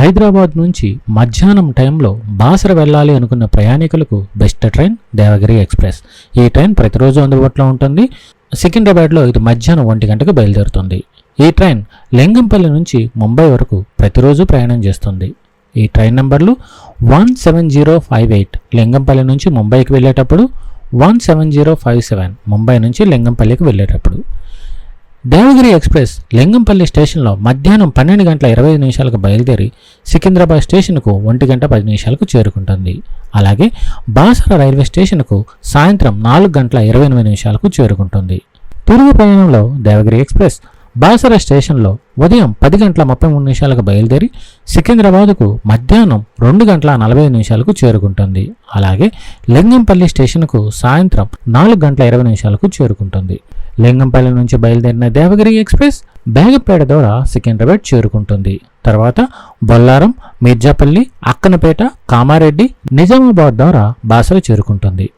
హైదరాబాద్ నుంచి మధ్యాహ్నం టైంలో బాసర వెళ్ళాలి అనుకున్న ప్రయాణికులకు బెస్ట్ ట్రైన్ దేవగిరి ఎక్స్ప్రెస్. ఈ ట్రైన్ ప్రతిరోజు అందుబాటులో ఉంటుంది. సికింద్రాబాద్లో ఇది మధ్యాహ్నం ఒంటి గంటకు బయలుదేరుతుంది. ఈ ట్రైన్ లింగంపల్లి నుంచి ముంబై వరకు ప్రతిరోజు ప్రయాణం చేస్తుంది. ఈ ట్రైన్ నంబర్లు one seven zero five eight Lingampalli నుంచి ముంబైకి వెళ్ళేటప్పుడు one seven zero five seven Mumbai నుంచి లింగంపల్లికి వెళ్ళేటప్పుడు. దేవగిరి ఎక్స్ప్రెస్ లింగంపల్లి స్టేషన్లో మధ్యాహ్నం పన్నెండు గంటల ఇరవై ఐదు నిమిషాలకు బయలుదేరి సికింద్రాబాద్ స్టేషన్కు ఒంటి గంట పది నిమిషాలకు చేరుకుంటుంది. అలాగే బాసర రైల్వే స్టేషన్కు సాయంత్రం నాలుగు గంటల ఇరవై ఎనిమిది నిమిషాలకు చేరుకుంటుంది. తిరుగు ప్రయాణంలో దేవగిరి ఎక్స్ప్రెస్ బాసర స్టేషన్లో ఉదయం పది గంటల ముప్పై మూడు నిమిషాలకు బయలుదేరి సికింద్రాబాద్కు మధ్యాహ్నం రెండు గంటల నలభై ఐదు నిమిషాలకు చేరుకుంటుంది. అలాగే లింగంపల్లి స్టేషన్కు సాయంత్రం నాలుగు గంటల ఇరవై నిమిషాలకు చేరుకుంటుంది. లింగంపల్లి నుంచి బయలుదేరిన దేవగిరి ఎక్స్ప్రెస్ బేగపేట ద్వారా సికింద్రాబాద్ చేరుకుంటుంది. తర్వాత బొల్లారం మిర్జాపల్లి అక్కనపేట కామారెడ్డి నిజామాబాద్ ద్వారా బాసలు చేరుకుంటుంది.